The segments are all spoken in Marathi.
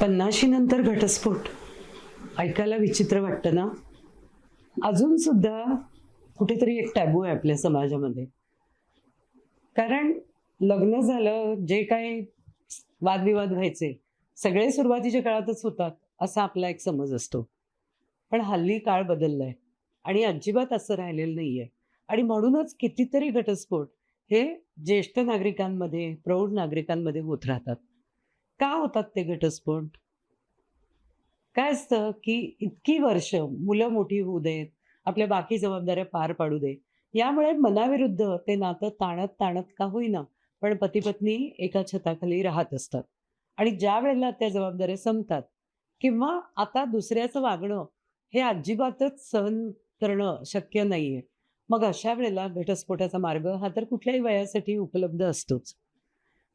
पन्नाशी नंतर घटस्फोट. ऐकायला विचित्र वाटतं ना? अजून सुद्धा कुठेतरी एक टॅबू आहे आपल्या समाजामध्ये. कारण लग्न झालं जे काही वादविवाद व्हायचे सगळे सुरुवातीच्या काळातच होतात असा आपला एक समज असतो. पण हल्ली काळ बदललाय आणि अजिबात असं राहिलेलं नाहीये. आणि म्हणूनच कितीतरी घटस्फोट हे ज्येष्ठ नागरिकांमध्ये प्रौढ नागरिकांमध्ये होत राहतात. का होतात ते घटस्फोट? काय असतं की इतकी वर्ष मुलं मोठी होऊ देत आपल्या बाकी जबाबदाऱ्या पार पाडू दे यामुळे मनाविरुद्ध ते नातं ताणत ताणत का होईना पण पती पत्नी एका छताखाली राहत असतात. आणि ज्या वेळेला त्या जबाबदाऱ्या संपतात किंवा आता दुसऱ्याचं वागणं हे अजिबातच सहन करणं शक्य नाहीये मग अशा वेळेला घटस्फोटाचा मार्ग हा तर कुठल्याही वयासाठी उपलब्ध असतोच.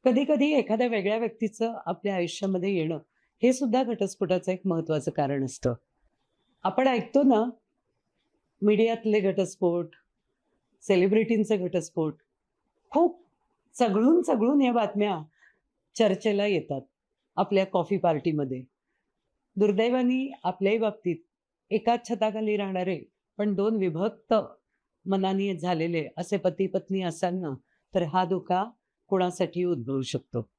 कधी कधी एखाद्या वेगळ्या व्यक्तीचं आपल्या आयुष्यामध्ये येणं हे सुद्धा घटस्फोटाचं एक महत्वाचं कारण असतं. आपण ऐकतो ना मीडियातले घटस्फोट सेलिब्रिटींचे घटस्फोट खूप चघळून चघळून या बातम्या चर्चेला येतात आपल्या कॉफी पार्टीमध्ये. दुर्दैवाने आपल्याही बाबतीत एकाच छताखाली राहणारे पण दोन विभक्त मनाने झालेले असे पती पत्नी असाल ना तर हा धोका कोणासाठी उद्भवू शकतो?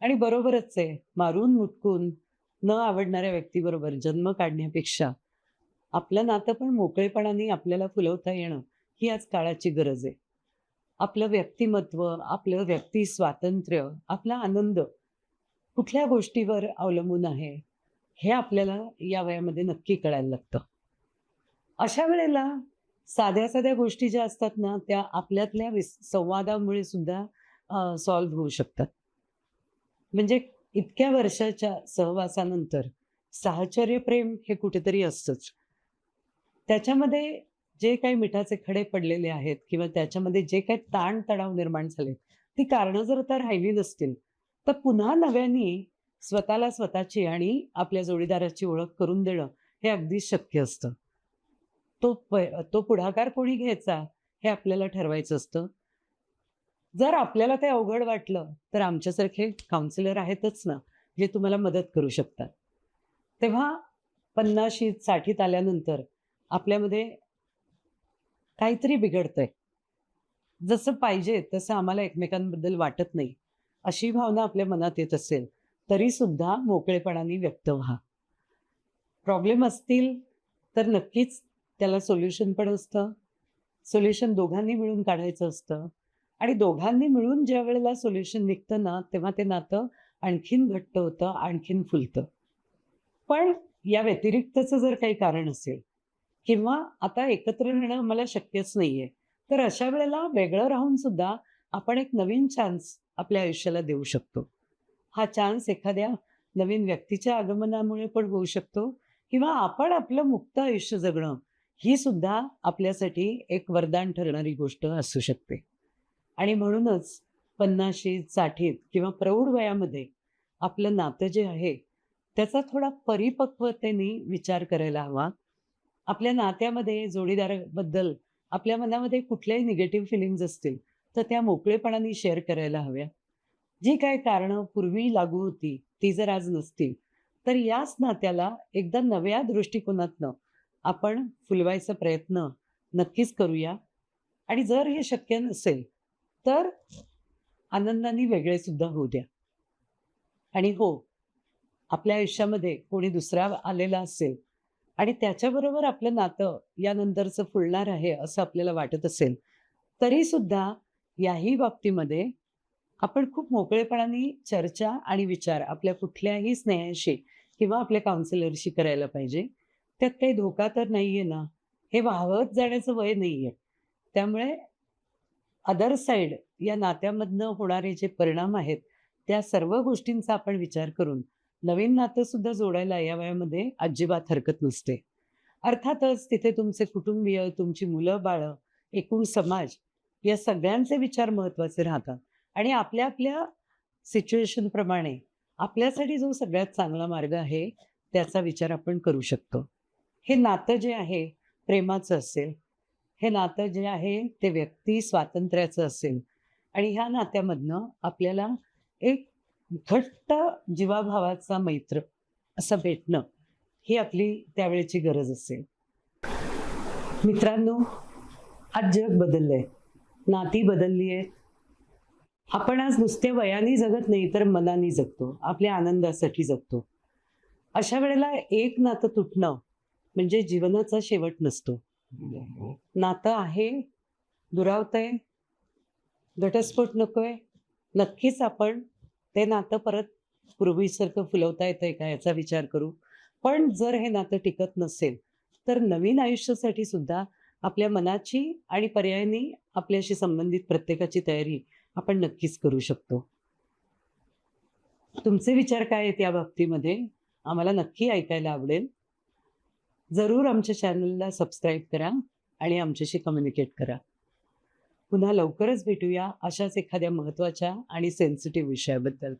आणि बरोबरच आहे मारून मुटकून न आवडणाऱ्या व्यक्तीबरोबर जन्म काढण्यापेक्षा आपलं नातं पण मोकळेपणाने आपल्याला फुलवता येणं ही आज काळाची गरज आहे. आपलं व्यक्तिमत्व आपलं व्यक्ती स्वातंत्र्य आपला आनंद कुठल्या गोष्टीवर अवलंबून आहे हे आपल्याला या वयामध्ये नक्की कळायला लागतं. अशा वेळेला साध्या साध्या गोष्टी ज्या असतात ना त्या आपल्यातल्या संवादामुळे सुद्धा सॉल्व्ह होऊ शकतात. म्हणजे इतक्या वर्षाच्या सहवासानंतर साहचर्य प्रेम हे कुठेतरी असतंच. त्याच्यामध्ये जे काही मिठाचे खडे पडलेले आहेत किंवा त्याच्यामध्ये जे काही ताण तणाव निर्माण झाले ती कारणं जर आता राहिली नसतील तर पुन्हा नव्याने स्वतःला स्वतःची आणि आपल्या जोडीदाराची ओळख करून देणं हे अगदीच शक्य असतं. तो तो पुढाकार कोणी घ्यायचा हे आपल्याला ठरवायचं असतं. जर आपल्याला ते अवघड वाटलं तर आमच्यासारखे काउन्सिलर आहेतच ना जे तुम्हाला मदत करू शकतात. तेव्हा पन्नाशी साठीत आल्यानंतर आपल्यामध्ये काहीतरी बिघडतंय. जसं पाहिजे तसं आम्हाला एकमेकांबद्दल वाटत नाही अशी भावना आपल्या मनात येत असेल तरी सुद्धा मोकळेपणाने व्यक्त व्हा. प्रॉब्लेम असतील तर नक्कीच त्याला सोल्युशन पण असतं. सोल्युशन दोघांनी मिळून काढायचं असतं. आणि दोघांनी मिळून ज्या वेळेला सोल्युशन निघतं ना तेव्हा ते नातं आणखीन घट्ट होतं आणखीन फुलतं. पण या व्यतिरिक्तचं जर काही कारण असेल किंवा आता एकत्र राहणं मला शक्यच नाहीये तर अशा वेळेला वेगळं राहून सुद्धा आपण एक नवीन चान्स आपल्या आयुष्याला देऊ शकतो. हा चान्स एखाद्या नवीन व्यक्तीच्या आगमनामुळे पण होऊ शकतो किंवा आपण आपलं मुक्त आयुष्य जगणं ही सुद्धा आपल्यासाठी एक वरदान ठरणारी गोष्ट असू शकते. आणि म्हणूनच पन्नाशी साठीत किंवा प्रौढ वयामध्ये आपलं नातं जे आहे त्याचा थोडा परिपक्वतेने विचार करायला हवा. आपल्या नात्यामध्ये जोडीदाराबद्दल आपल्या मनामध्ये कुठल्याही निगेटिव्ह फिलिंग्ज असतील तर त्या मोकळेपणाने शेअर करायला हव्या. जी काय कारणं पूर्वी लागू होती ती जर आज नसतील तर याच नात्याला एकदा नव्या दृष्टिकोनातनं आपण फुलवायचा प्रयत्न नक्कीच करूया. आणि जर हे शक्य नसेल तर आनंदाने वेगळे सुद्धा होऊ द्या. आणि हो आपल्या आयुष्यामध्ये कोणी दुसरा आलेला असेल आणि त्याच्याबरोबर आपलं नातं यानंतरचं फुलणार आहे असं आपल्याला वाटत असेल तरी सुद्धा याही बाबतीमध्ये आपण खूप मोकळेपणाने चर्चा आणि विचार आपल्या कुठल्याही स्नेहाशी किंवा आपल्या काउन्सिलरशी करायला पाहिजे. त्यात काही धोका तर नाहीये ना. हे वाहवत जाण्याचं वय नाहीये. त्यामुळे अदर साईड या नात्यामधनं होणारे जे परिणाम आहेत त्या सर्व गोष्टींचा आपण विचार करून नवीन नातं सुद्धा जोडायला या वयामध्ये अजिबात हरकत नसते. अर्थातच तिथे तुमचे कुटुंबीय तुमची मुलं बाळं एकूण समाज या सगळ्यांचे विचार महत्त्वाचे राहतात. आणि आपल्या आपल्या सिच्युएशन प्रमाणे आपल्यासाठी जो सगळ्यात चांगला मार्ग आहे त्याचा विचार आपण करू शकतो. हे नातं जे आहे प्रेमाचं असेल. हे नातं जे आहे ते व्यक्ती स्वातंत्र्याचं असेल. आणि ह्या नात्यामधनं आपल्याला एक घट्ट जीवाभावाचा मैत्र असं भेटणं ही आपली त्यावेळेची गरज असेल. मित्रांनो आज जग बदललंय. नाती बदलली आहेत आपण आज नुसते वयाने जगत नाही तर मनाने जगतो. आपल्या आनंदासाठी जगतो. अशा वेळेला एक नातं तुटणं म्हणजे जीवनाचा शेवट नसतो. नातं आहे दुरावतंय घटस्फोट नकोय नक्कीच आपण ते नातं परत पूर्वीसारखं फुलवता येतंय का याचा विचार करू. पण जर हे नातं टिकत नसेल तर नवीन आयुष्यासाठी सुद्धा आपल्या मनाची आणि पर्यायाने आपल्याशी संबंधित प्रत्येकाची तयारी आपण नक्कीच करू शकतो. तुमचे विचार काय आहेत या बाबतीमध्ये? आम्हाला नक्की ऐकायला आवडेल. जरूर आमच्या चॅनलला सबस्क्राईब करा आणि आमच्याशी कम्युनिकेट करा. पुन्हा लवकरच भेटूया अशाच एखाद्या महत्त्वाच्या आणि सेन्सिटिव्ह विषयाबद्दल.